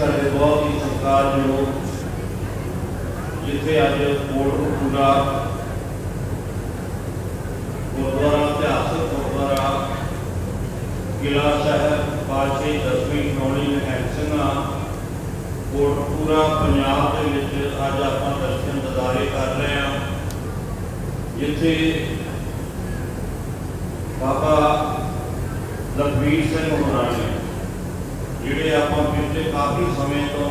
ਸਾਡੇ ਬਹੁਤ ਹੀ ਸਤਿਕਾਰਯੋਗ ਜਿੱਥੇ ਅੱਜ ਕੋਟਕਪੂਰਾ ਗੁਰਦੁਆਰਾ ਇਤਿਹਾਸਕ ਗੁਰਦੁਆਰਾ ਕਿਲਾ ਸਾਹਿਬ ਪਾਲਸ਼ੀ ਦਸਵੀਂ ਕੌਣੀ ਨਿਹੰਗ ਸਿੰਘਾਂ ਕੋਟਕਪੂਰਾ ਪੰਜਾਬ ਦੇ ਵਿੱਚ ਅੱਜ ਆਪਾਂ ਦਰਸ਼ਨ ਦਿਦਾਰੇ ਕਰ ਰਹੇ ਹਾਂ। ਜਿੱਥੇ ਬਾਬਾ ਲਖਵੀਰ ਸਿੰਘ ਹੋਰਾਂ ਨੇ, ਜਿਹੜੇ ਆਪਾਂ ਪਿਛਲੇ ਕਾਫੀ ਸਮੇਂ ਤੋਂ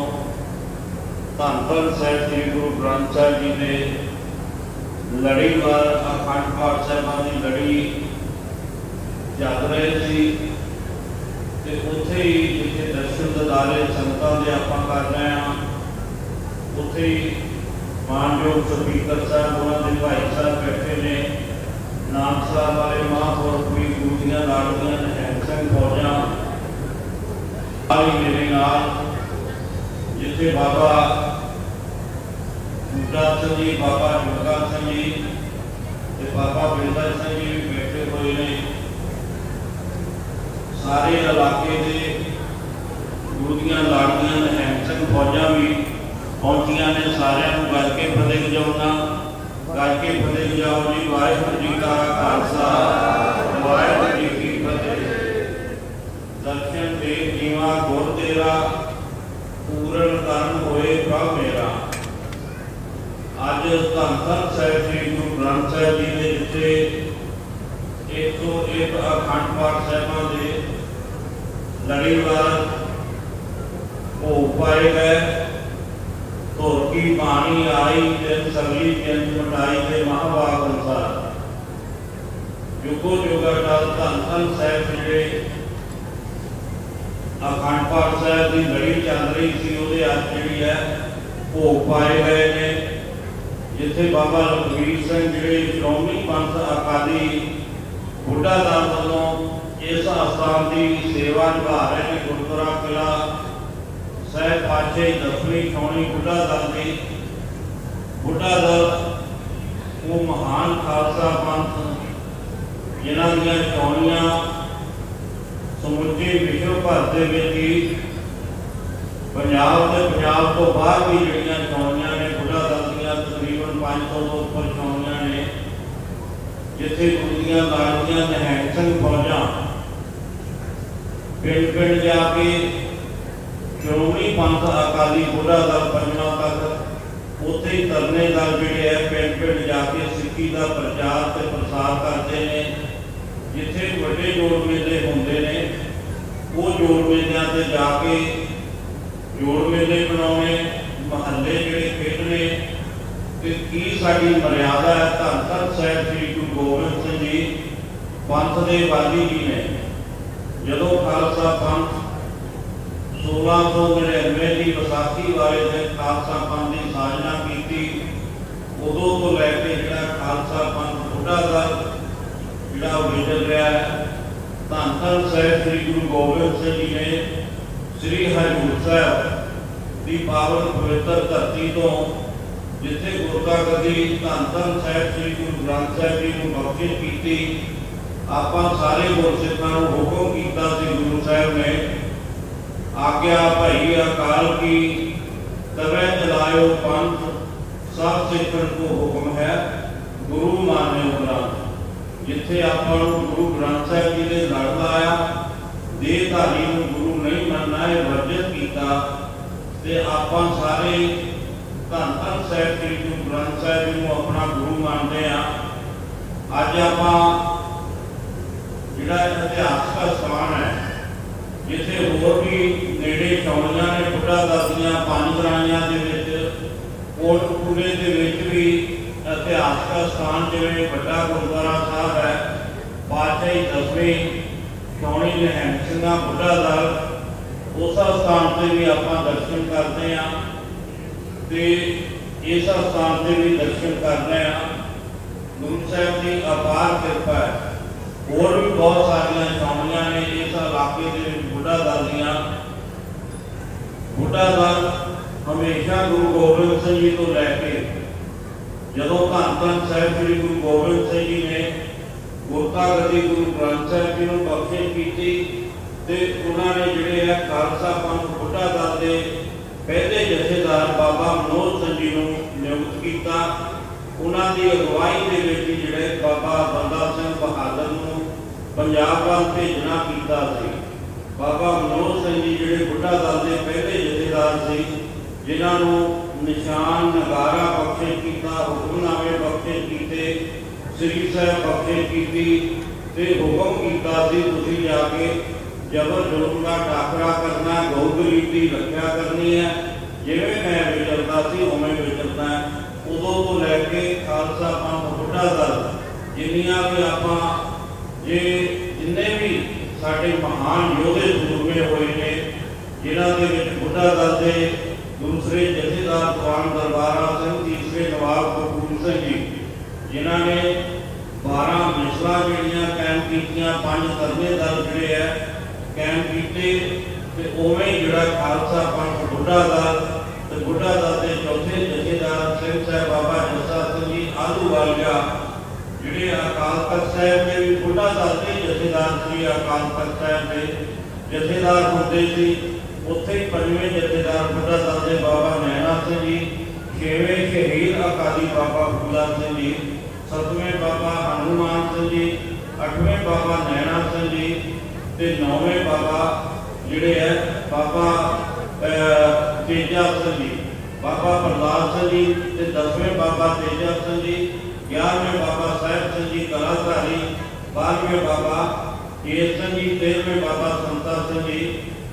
ਧੰਨ ਧੰਨ ਸਾਹਿਬ ਸ੍ਰੀ ਗੁਰੂ ਗ੍ਰੰਥ ਸਾਹਿਬ ਜੀ ਦੇ ਲੜੀਵਾਰ ਅਖੰਡ ਪਾਠ ਸਾਹਿਬਾਂ ਦੀ ਲੜੀ ਚੱਲ ਰਹੇ ਸੀ। ਤੇ ਉੱਥੇ ਹੀ ਜਿੱਥੇ ਦਰਸ਼ਨ ਦਿਦਾਰੇ ਸੰਗਤਾਂ ਦੇ ਆਪਾਂ ਕਰ ਰਹੇ ਹਾਂ। ਉੱਥੇ ਹੀ ਮਾਨਯੋਗ ਸਪੀਕਰ ਸਾਹਿਬ, ਉਹਨਾਂ ਦੇ ਭਾਈ ਸਾਹਿਬ ਬੈਠੇ ਨੇ। ਨਾਮ ਸਾਹਿਬ ਵਾਲੇ ਮਹਾਂਪੁਰਖ ਵੀ ਗੁਰੂ ਲਾੜੀਆਂ ਨਿਹੰਗ ਸਿੰਘ ਫੌਜਾਂ। ਆਲੀ ਮੇਰੇ ਨਾਲ ਜਿੱਥੇ ਬਾਬਾ ਬੂਟਾ ਸਿੰਘ ਜੀ, ਬਾਬਾ ਜੁਗਾ ਸਿੰਘ ਜੀ ਤੇ ਬਾਬਾ ਬਿੰਦਰ ਸਿੰਘ ਜੀ ਵੀ ਬੈਠੇ ਹੋਏ ਨੇ। ਸਾਰੇ ਇਲਾਕੇ ਦੇ ਗੁਰੂ ਲਾੜੀਆਂ ਨਿਹੰਗ ਫੌਜਾਂ ਵੀ ਪਹੁੰਚੀਆਂ ਨੇ, ਸਾਰਿਆਂ ਨੂੰ ਗੱਜ ਕੇ ਫਤਿਹ ਵਜਾਉਣਾ ਗੱਜ ਕੇ ਫਤਿਹ ਵਜਾਓ ਜੀ। ਵਾਹਿਗੁਰੂ ਜੀ ਕਾ ਖਾਲਸਾ, ਵਾਹਿਗੁਰੂ ਜੀ ਕੀ ਫਤਿਹ। ਦਰਸ਼ਨ ਦੇ ਜੀਵਾ ਗੁਰ ਤੇਰਾ, ਪੂਰਨ ਕਰਨ ਹੋਏ ਪ੍ਰਭ ਮੇਰਾ। ਅੱਜ ਧੰਨ ਧੰਨ ਸਾਹਿਬ ਸ੍ਰੀ ਗੁਰੂ ਗ੍ਰੰਥ ਸਾਹਿਬ ਜੀ ਦੇ ਜਿੱਥੇ 101 ਅਖੰਡ ਪਾਠ ਸਾਹਿਬਾਂ ਦੇ ਲੜੀਵਾਰ ਭੋਗ ਪਾਏ ਗਏ। ਧੁਰ ਕੀ ਬਾਣੀ ਆਈ ਜਿਨ ਸਗਲੀ ਜਿੰਦ ਮਟਾਈ ਦੇ ਮਹਾਵਾਗ ਅਨਸਾਰ। ਯੁਗੋ ਯੁਗਾ ਟਲ ਧੰਨ ਧੰਨ ਸਾਹਿਬ ਜਿਹੜੇ ਅਖੰਡ ਪਾਠ ਸਾਹਿਬ ਦੀ ਲੜੀ ਚੱਲ ਰਹੀ ਸੀ, ਉਹਦੇ ਅੱਜ ਜਿਹੜੀ ਹੈ ਭੋਗ ਪਾਏ ਗਏ ਨੇ। ਜਿੱਥੇ ਬਾਬਾ ਲਖਵੀਰ ਸਿੰਘ ਜਿਹੜੇ ਸ਼੍ਰੋਮਣੀ ਪੰਥ ਅਕਾਲੀ ਬੁੱਢਾ ਦਲ ਵੱਲੋਂ ਇਸ ਆਸਥਾਨ ਦੀ ਸੇਵਾ ਨਿਭਾ ਰਹੇ ਨੇ ਗੁਰਦੁਆਰਾ ਕਿਲਾ ਸਾਹਿਬ ਪਾਛੇ ਦਸਵੀਂ ਛਾਉਣੀ ਬੁੱਢਾ ਦਲ ਦੀ। ਬੁੱਢਾ ਦਲ, ਉਹ ਮਹਾਨ ਖਾਲਸਾ ਪੰਥ, ਜਿਨ੍ਹਾਂ ਦੀਆਂ ਛਾਉਣੀਆਂ ਸਮੁੱਚੇ ਵਿਸ਼ਵ ਭਰ ਦੇ ਵਿੱਚ ਹੀ ਪੰਜਾਬ ਤੇ ਪੰਜਾਬ ਤੋਂ ਬਾਹਰ ਵੀ ਜਿਹੜੀਆਂ ਛਾਉਣੀਆਂ ਨੇ, ਬੁੱਢਾ ਦਲ ਦੀਆਂ ਤਕਰੀਬਨ 500 ਤੋਂ ਉੱਪਰ ਛਾਉਣੀਆਂ ਨੇ, ਜਿੱਥੇ ਗੁਰੂ ਦੀਆਂ ਲਾੜੀਆਂ ਨਿਹੰਗ ਸਿੰਘ ਫੌਜਾਂ ਪਿੰਡ ਪਿੰਡ ਜਾ ਕੇ ਸ਼੍ਰੋਮਣੀ ਪੰਥ ਅਕਾਲੀ ਬੁੱਢਾ ਦਲ ਪੰਜਵਾਂ ਤੱਕ ਉੱਥੇ ਹੀ ਤਰਨੇ ਦਲ ਜਿਹੜੇ ਹੈ ਪਿੰਡ ਪਿੰਡ ਜਾ ਕੇ ਸਿੱਖੀ ਦਾ ਪ੍ਰਚਾਰ ਤੇ ਪ੍ਰਸਾਰ ਕਰਦੇ ਨੇ ਜਿੱਥੇ ਵੱਡੇ ਜੋੜ ਮੇਲੇ ਹੁੰਦੇ ਨੇ ਉਹ ਜੋੜ ਮੇਲਿਆਂ ਤੇ ਜਾ ਕੇ ਜੋੜ ਮੇਲੇ ਬਣਾਉਣੇ ਮਹੱਲੇ ਜਿਹੜੇ ਖੇਡਣੇ ਤੇ ਕੀ ਸਾਡੀ ਮਰਿਆਦਾ ਹੈ ਧੰਨ ਧੰਨ ਸਾਹਿਬ ਸ੍ਰੀ ਗੁਰੂ ਗੋਬਿੰਦ ਸਿੰਘ ਜੀ ਪੰਥ ਦੇ ਵਾਲੀ ਜੀ ਨੇ ਜਦੋਂ ਖਾਲਸਾ ਪੰਥ 1699 ਦੀ ਵਿਸਾਖੀ ਵਾਲੇ ਦਿਨ ਖਾਲਸਾ ਪੰਥ ਦੀ ਸਾਜਨਾ ਕੀਤੀ। ਉਦੋਂ ਤੋਂ ਲੈ ਕੇ ਜਿਹੜਾ ਖਾਲਸਾ ਪੰਥ ਬੁੱਢਾ ਦਲ ਜਿਹੜਾ ਉਹ ਵਿਚਰ ਰਿਹਾ ਹੈ, ਧੰਨ ਧੰਨ ਸਾਹਿਬ ਸ੍ਰੀ ਗੁਰੂ ਗੋਬਿੰਦ ਸਿੰਘ ਜੀ ਨੇ ਸ੍ਰੀ ਹਰਿਮੰਦਰ ਸਾਹਿਬ ਦੀ ਪਾਵਨ ਪਵਿੱਤਰ ਧਰਤੀ ਤੋਂ ਜਿੱਥੇ ਗੁਰਤਾ ਗਦੀ ਧੰਨ ਧੰਨ ਸਾਹਿਬ ਸ੍ਰੀ ਗੁਰੂ ਗ੍ਰੰਥ ਸਾਹਿਬ ਜੀ ਨੂੰ ਬਖਸ਼ਿਸ਼ ਕੀਤੀ, ਆਪਾਂ ਸਾਰੇ ਗੁਰਸਿੱਖਾਂ ਨੂੰ ਹੁਕਮ ਕੀਤਾ ਸੀ ਗੁਰੂ ਸਾਹਿਬ ਨੇ ਆਗਿਆ ਭਈ ਅਕਾਲ ਕੀ, ਤਵੇ ਚਲਾਇਓ ਪੰਥ, ਸਭ ਸਿੱਖਣ ਕੋ ਹੁਕਮ ਹੈ, ਗੁਰੂ ਮਾਨਿਓ ਗ੍ਰੰਥ। ਜਿੱਥੇ ਆਪਾਂ ਨੂੰ ਗੁਰੂ ਗ੍ਰੰਥ ਸਾਹਿਬ ਜੀ ਦੇ ਲੜ ਲਾਇਆ ਦੇਹਧਾਰੀ ਨੂੰ ਗੁਰੂ ਨਹੀਂ ਮੰਨਣਾ, ਇਹ ਵਰਜਿਤ ਕੀਤਾ। ਤੇ ਆਪਾਂ ਸਾਰੇ ਧੰਨ ਧੰਨ ਸਾਹਿਬ ਸ੍ਰੀ ਗੁਰੂ ਗ੍ਰੰਥ ਸਾਹਿਬ ਜੀ ਨੂੰ ਆਪਣਾ ਗੁਰੂ ਮੰਨਦੇ ਆ ਅੱਜ ਆਪਾਂ ਜਿਹੜਾ ਇਹ ਇਤਿਹਾਸਕ ਸਥਾਨ ਹੈ, ਜਿੱਥੇ ਹੋਰ ਵੀ ਨੇੜੇ ਚੌਣੀਆਂ ਨੇ ਬੁੱਢਾ ਦਾਦੀਆਂ, ਪੰਜ ਗਰਾਈਆਂ ਦੇ ਵਿੱਚ ਕੋਟਕਪੂਰੇ ਦੇ ਵਿੱਚ ਵੀ ਇਤਿਹਾਸਕ ਸਥਾਨ ਜਿਵੇਂ ਵੱਡਾ ਗੁਰਦੁਆਰਾ ਸਾਹਿਬ ਹੈ ਪਾਤਸ਼ਾਹੀ ਦਸਵੇਂ ਚੌਣੀ ਨਿਹੰਗ ਸਿੰਘਾਂ ਬੁੱਢਾ ਦਲ, ਉਸ ਸਥਾਨ ਤੇ ਵੀ ਆਪਾਂ ਦਰਸ਼ਨ ਕਰਦੇ ਆ ਤੇ ਇਸ ਸਥਾਨ ਤੇ ਵੀ ਦਰਸ਼ਨ ਕਰਦੇ ਆ ਗੁਰੂ ਸਾਹਿਬ ਦੀ ਅਪਾਰ ਕਿਰਪਾ ਹੈ। ਹੋਰ ਵੀ ਬਹੁਤ ਸਾਰੀਆਂ ਟੌਣੀਆਂ ਨੇ ਇਸ ਇਲਾਕੇ ਚੌਣੀਆਂ ਬੁੱਢਾ ਦਲ ਦੀਆਂ ਬੁੱਢਾ ਦਲ ਹਮੇਸ਼ਾ ਗੁਰੂ ਗੋਬਿੰਦ ਸਿੰਘ ਜੀ ਤੋਂ ਲੈ ਕੇ ਜਦੋਂ ਧੰਨ ਧੰਨ ਸਾਹਿਬ ਸ੍ਰੀ ਗੁਰੂ ਗੋਬਿੰਦ ਸਿੰਘ ਜੀ ਨੇ ਗੁਰਤਾ ਗੱਦੀ ਗੁਰੂ ਗ੍ਰੰਥ ਸਾਹਿਬ ਜੀ ਨੂੰ ਬਖਸ਼ਿਸ਼ ਕੀਤੀ ਤੇ ਉਹਨਾਂ ਨੇ ਜਿਹੜੇ ਆ ਖਾਲਸਾ ਪੰਥ ਬੁੱਢਾ ਦਲ ਦੇ ਪਹਿਲੇ ਜਥੇਦਾਰ ਬਾਬਾ ਮਨੋਜ ਸਿੰਘ ਜੀ ਨੂੰ ਨਿਯੁਕਤ ਕੀਤਾ, ਉਹਨਾਂ ਦੀ ਅਗਵਾਈ ਦੇ ਵਿੱਚ ਜਿਹੜੇ ਬਾਬਾ ਬੰਦਾ ਸਿੰਘ ਬਹਾਦਰ ਨੂੰ ਪੰਜਾਬ ਵੱਲ ਭੇਜਣਾ ਕੀਤਾ ਸੀ। ਬਾਬਾ ਮਨੋਜ ਸਿੰਘ ਜੀ ਜਿਹੜੇ ਬੁੱਢਾ ਦਲ ਦੇ ਪਹਿਲੇ ਜਥੇਦਾਰ ਸੀ, ਜਿਨ੍ਹਾਂ ਨੂੰ ਨਿਸ਼ਾਨ ਨਗਾਰਾ ਬਖਸ਼ਿਸ਼ ਕੀਤਾ, ਹੁਕਮਨਾਮੇ ਬਖਸ਼ਿਸ਼ ਕੀਤੇ, ਸ੍ਰੀ ਸਾਹਿਬ ਬਖਸ਼ਿਸ਼ ਕੀਤੀ ਤੇ ਹੁਕਮ ਕੀਤਾ ਸੀ, ਤੁਸੀਂ ਜਾ ਕੇ ਜਬਰ ਜ਼ੁਲਮ ਦਾ ਟਾਕਰਾ ਕਰਨਾ, ਗਊ ਗਰੀਬ ਦੀ ਰੱਖਿਆ ਕਰਨੀ ਹੈ। ਜਿਵੇਂ ਮੈਂ ਵਿਚਰਦਾ ਸੀ, ਉਵੇਂ ਵਿਚਰਦਾ ਉਦੋਂ ਤੋਂ ਲੈ ਕੇ ਖਾਲਸਾ ਪੰਥ ਬੁੱਢਾ ਦਲ, ਜਿੰਨੀਆਂ ਵੀ ਆਪਾਂ, ਜੇ ਜਿੰਨੇ ਵੀ ਸਾਡੇ ਮਹਾਨ ਯੋਧੇ ਸੂਰਮੇ ਹੋਏ ਨੇ, ਜਿਨ੍ਹਾਂ ਦੇ ਵਿੱਚ ਬੁੱਢਾ ਦਲ ਦੇ ਦੂਸਰੇ ਜਥੇਦਾਰ ਦੀਵਾਨ ਦਰਬਾਰਾ ਸਿੰਘ ਤੀਸਰੇ ਨਵਾਬ ਕਪੂਰ ਸਿੰਘ ਜੀ, ਜਿਨ੍ਹਾਂ ਨੇ 12 ਮਿਸਲਾਂ ਜਿਹੜੀਆਂ ਕਾਇਮ ਕੀਤੀਆਂ, ਪੰਜ ਤਰਨੇ ਦਲ ਜਿਹੜੇ ਆ ਕਾਇਮ ਕੀਤੇ, ਤੇ ਉਵੇਂ ਜਿਹੜਾ ਖਾਲਸਾ ਪੰਥ ਬੁੱਢਾ ਦਲ ਤੇ ਬੁੱਢਾ ਦਲ ਦੇ ਚੌਥੇ ਜਥੇਦਾਰ ਸਿੰਘ ਸਾਹਿਬ ਬਾਬਾ ਜੱਸਾ ਸਿੰਘ ਜੀ ਆਲੂਵਾਲੀਆ ਜਿਹੜੇ ਅਕਾਲ ਤਖਤ ਸਾਹਿਬ ਦੇ ਵੀ ਬੁੱਢਾ ਦਲ ਜਥੇਦਾਰ ਸੀ, ਅਕਾਲ ਤਖਤ ਸਾਹਿਬ ਦੇ ਜਥੇਦਾਰ ਹੁੰਦੇ ਸੀ, ਉੱਥੇ ਹੀ ਪੰਜਵੇਂ ਜਥੇਦਾਰ ਬੁੱਢਾ ਦਲ ਬਾਬਾ ਨੈਣਾ ਸਿੰਘ ਜੀ, ਛੇਵੇਂ ਸ਼ਹੀਦ ਅਕਾਲੀ ਬਾਬਾ ਫੂਲਾ ਸਿੰਘ ਜੀ, ਸਤਵੇਂ ਬਾਬਾ ਹਨੂਮਾਨ ਸਿੰਘ ਜੀ, ਅੱਠਵੇਂ ਬਾਬਾ ਨੈਣਾ ਸਿੰਘ ਜੀ ਤੇ ਨੌਵੇਂ ਬਾਬਾ ਜਿਹੜੇ ਹੈ, ਬਾਬਾ ਤੇਜਾ ਸਿੰਘ ਜੀ, ਬਾਬਾ ਪ੍ਰਲਾਦ ਸਿੰਘ ਜੀ ਤੇ ਦਸਵੇਂ ਬਾਬਾ ਤੇਜਾ ਸਿੰਘ ਜੀ ਗਿਆਰਵੇਂ ਬਾਬਾ ਸਾਹਿਬ ਸਿੰਘ ਜੀ ਕਲਾਧਾਰੀ ਬਾਰ੍ਹਵੇਂ ਬਾਬਾ ਕੇਸ ਸਿੰਘ ਜੀ ਤੇਰਵੇਂ ਬਾਬਾ ਸੰਤਾ ਸਿੰਘ ਜੀ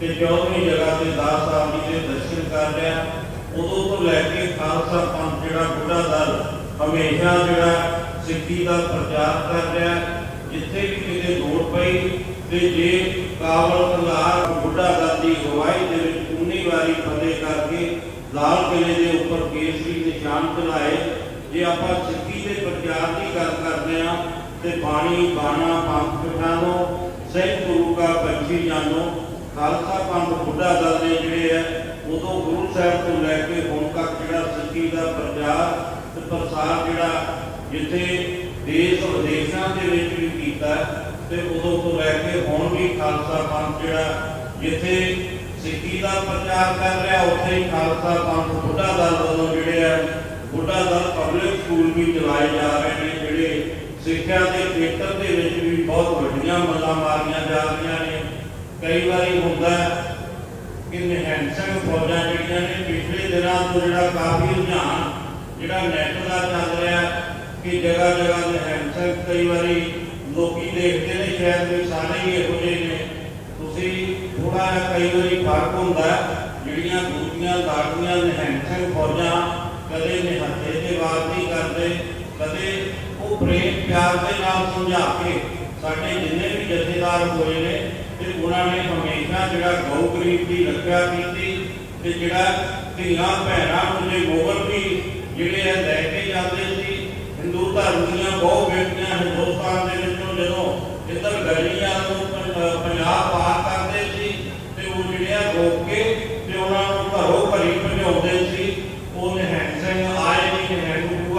ਤੇ ਚੌਦਵੀਂ ਜਗ੍ਹਾ ਤੇ ਦਾਸ ਸਾਹਿਬ ਜੀ ਦੇ ਦਰਸ਼ਨ ਕਰ ਲਿਆ ਉਦੋਂ ਤੋਂ ਲੈ ਕੇ ਖਾਲਸਾ ਪੰਥ ਜਿਹੜਾ ਬੁੱਢਾ ਦਲ ਹਮੇਸ਼ਾ ਜਿਹੜਾ ਸਿੱਖੀ ਦਾ ਪ੍ਰਚਾਰ ਕਰ ਰਿਹਾ ਜਿੱਥੇ ਵੀ ਕਿਤੇ ਲੋੜ ਪਈ ਤੇ ਜੇ ਕਾਬਲ ਕੰਧਾਰ ਬੁੱਢਾ ਦਲ ਦੀ ਅਗਵਾਈ ਦੇ ਵਿੱਚ 19 ਵਾਰੀ ਫਤਿਹ ਕਰਕੇ ਲਾਲ ਕਿਲੇ ਦੇ ਉੱਪਰ ਕੇਸਰੀ ਨਿਸ਼ਾਨ ਚਲਾਏ ਜੇ ਆਪਾਂ ਸਿੱਖੀ ਦੇ ਪ੍ਰਚਾਰ ਦੀ ਗੱਲ ਕਰਦੇ ਆ ਤੇ ਬਾਣੀ, ਬਾਣਾ, ਪੰਥ ਪਠਾਨੋ ਸਹਿ ਗੁਰੂ ਕਾ ਪੰਛੀ ਜਾਨੋ ਖਾਲਸਾ ਪੰਥ ਬੁੱਢਾ ਦਲ ਦੇ ਜਿਹੜੇ ਆ, ਉਦੋਂ ਗੁਰੂ ਸਾਹਿਬ ਤੋਂ ਲੈ ਕੇ ਹੁਣ ਤੱਕ ਜਿਹੜਾ ਸਿੱਖੀ ਦਾ ਪ੍ਰਚਾਰ ਤੇ ਪ੍ਰਸਾਰ ਜਿਹੜਾ ਜਿੱਥੇ ਦੇਸ਼ ਵਿਦੇਸ਼ਾਂ ਦੇ ਵਿੱਚ ਵੀ ਕੀਤਾ ਤੇ ਉਦੋਂ ਤੋਂ ਲੈ ਕੇ ਹੁਣ ਵੀ ਖਾਲਸਾ ਪੰਥ ਜਿਹੜਾ ਜਿੱਥੇ ਸਿੱਖੀ ਦਾ ਪ੍ਰਚਾਰ ਕਰ ਰਿਹਾ, ਉੱਥੇ ਹੀ ਖਾਲਸਾ ਪੰਥ ਬੁੱਢਾ ਦਲ ਵੱਲੋਂ ਜਿਹੜੇ ਆ ਬੁੱਢਾ ਦਲ ਪਬਲਿਕ ਸਕੂਲ ਵੀ ਚਲਾਏ ਜਾ ਰਹੇ ਨੇ, ਜਿਹੜੇ ਸਿੱਖਿਆ ਦੇ ਖੇਤਰ ਦੇ ਵਿੱਚ ਵੀ ਬਹੁਤ ਵੱਡੀਆਂ ਮੱਲਾਂ ਮਾਰੀਆਂ ਜਾ ਰਹੀਆਂ ਨੇ। ਕਈ ਵਾਰੀ ਹੁੰਦਾ ਕਿ ਨਿਹੰਗ ਫੌਜਾਂ ਜਿਹੜੀਆਂ ਨੇ, ਪਿਛਲੇ ਦਿਨਾਂ ਤੋਂ ਜਿਹੜਾ ਕਾਫੀ ਰੁਝਾਨ, ਜਿਹੜਾ ਨੈਟ ਦਾ ਚੱਲ ਰਿਹਾ ਕਿ ਜਗ੍ਹਾ ਜਗ੍ਹਾ ਨਿਹੰਗ ਕਈ ਵਾਰੀ ਲੋਕੀ ਦੇਖਦੇ ਨੇ, ਸ਼ਾਇਦ ਵੀ ਸਾਰੇ ਹੀ ਇਹੋ ਜਿਹੇ ਨੇ। ਤੁਸੀਂ ਥੋੜਾ ਜਿਹਾ ਕਈ ਵਾਰੀ ਫ਼ਰਕ ਹੁੰਦਾ ਜਿਹੜੀਆਂ ਦੂਜੀਆਂ ਲਾਟੀਆਂ ਨਿਹੰਗ ਫੌਜਾਂ ਕਦੇ ਨਿਹੱਥੇ ਦੇ ਵਾਰ ਨਹੀਂ ਕਰਦੇ, ਕਦੇ ਉਹ ਪ੍ਰੇਮ ਪਿਆਰ ਦੇ ਨਾਲ ਸਮਝਾ ਕੇ ਸਾਡੇ ਜਿੰਨੇ ਵੀ ਜਥੇਦਾਰ ਹੋਏ ਨੇ ਤੇ ਉਹਨਾਂ ਨੇ ਹਮੇਸ਼ਾ ਜਿਹੜਾ ਗਊ ਗਰੀਬ ਦੀ ਰੱਖਿਆ ਕੀਤੀ ਤੇ ਜਿਹੜਾ ਧੀਆਂ ਭੈਣਾਂ ਨੂੰ ਜੇ ਮੁਗਲ ਵੀ ਜਿਹੜੇ ਆ ਲੈ ਕੇ ਜਾਂਦੇ ਸੀ, ਹਿੰਦੂ ਧਰਮ ਦੀਆਂ ਬਹੁਤ ਬੇਟੀਆਂ ਹਿੰਦੁਸਤਾਨ ਦੇ ਵਿੱਚੋਂ ਜਦੋਂ ਇੱਧਰ ਗਲੀਆਂ ਨੂੰ ਪੰਜਾਬ ਪਾਰ ਕਰਦੇ ਸੀ ਤੇ ਉਹ ਜਿਹੜੇ ਆ ਰੋਕ ਕੇ ਤੇ ਉਹਨਾਂ ਨੂੰ ਘਰੋਂ ਘਰੀ ਭਜਾਉਂਦੇ ਸੀ ਉਹ ਨਿਹੰਗ ਸਿੰਘ ਆਏ ਨਹੀਂ